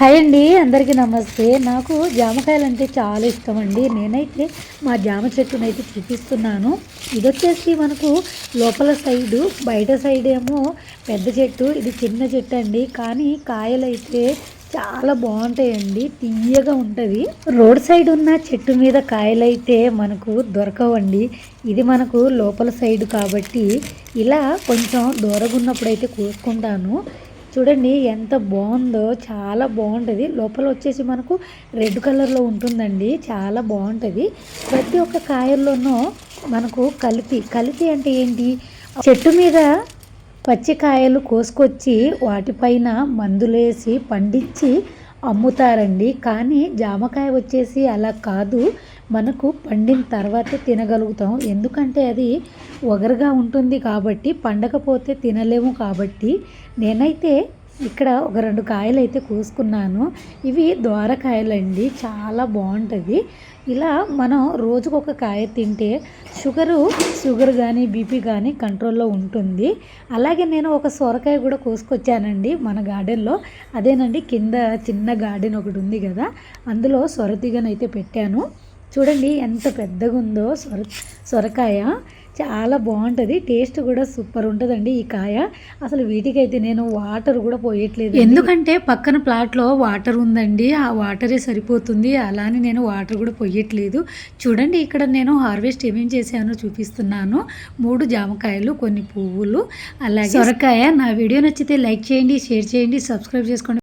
Hi అండి అందరికీ నమస్తే. నాకు జామకాయలు అంటే చాలా ఇష్టం అండి నేనైతే మా జామ చెట్టునైతే చూపిస్తున్నాను. ఇది వచ్చేసి మనకు లోపల సైడు బయట సైడ్ ఏమో పెద్ద చెట్టు ఇది చిన్న చెట్టు అండి కానీ కాయలు అయితే చాలా బాగుంటాయండి తీయగా ఉంటుంది రోడ్ సైడ్ ఉన్న చెట్టు మీద కాయలైతే మనకు దొరకవండి. ఇది మనకు లోపల సైడ్ కాబట్టి ఇలా కొంచెం దూరగా ఉన్నప్పుడు అయితే కోసుకుంటాను. చూడండి ఎంత బాగుందో చాలా బాగుంటుంది. లోపల వచ్చేసి మనకు రెడ్ కలర్లో ఉంటుందండి. చాలా బాగుంటుంది. ప్రతి ఒక్క కాయల్లోనూ మనకు కలిపి కలిపి అంటే ఏంటి? చెట్టు మీద పచ్చికాయలు కోసుకొచ్చి వాటిపైన మందులేసి పండించి అమ్ముతారండి. కానీ జామకాయ వచ్చేసి అలా కాదు. మనకు పండిన తర్వాత తినగలుగుతాం. ఎందుకంటే అది ఒగరుగా ఉంటుంది కాబట్టి పండకపోతే తినలేము కాబట్టి నేనైతే ఇక్కడ ఒక రెండు కాయలు అయితే కోసుకున్నాను. ఇవి ద్వారకాయలండి చాలా బాగుంటుంది ఇలా మనం రోజుకు ఒక కాయ తింటే షుగరు షుగర్ కానీ బీపీ కానీ కంట్రోల్లో ఉంటుంది. అలాగే నేను ఒక సొరకాయ కూడా కోసుకొచ్చానండి మన గార్డెన్లో. అదేనండి కింద చిన్న గార్డెన్ ఒకటి ఉంది కదా అందులో సొరతీగనైతే పెట్టాను. చూడండి ఎంత పెద్దగా ఉందో సొర సొరకాయ. చాలా బాగుంటుంది. టేస్ట్ కూడా సూపర్ ఉంటుందండి ఈ కాయ. అసలు వీటికైతే నేను వాటర్ కూడా పోయట్లేదు ఎందుకంటే పక్కన ప్లాట్లో వాటర్ ఉందండి. ఆ వాటరే సరిపోతుంది. అలానే నేను వాటర్ కూడా పోయట్లేదు. చూడండి ఇక్కడ నేను హార్వెస్ట్ ఏమేం చేశానో చూపిస్తున్నాను. మూడు జామకాయలు కొన్ని పువ్వులు అలాగే సొరకాయ. నా వీడియో నచ్చితే లైక్ చేయండి షేర్ చేయండి సబ్స్క్రైబ్ చేసుకోండి.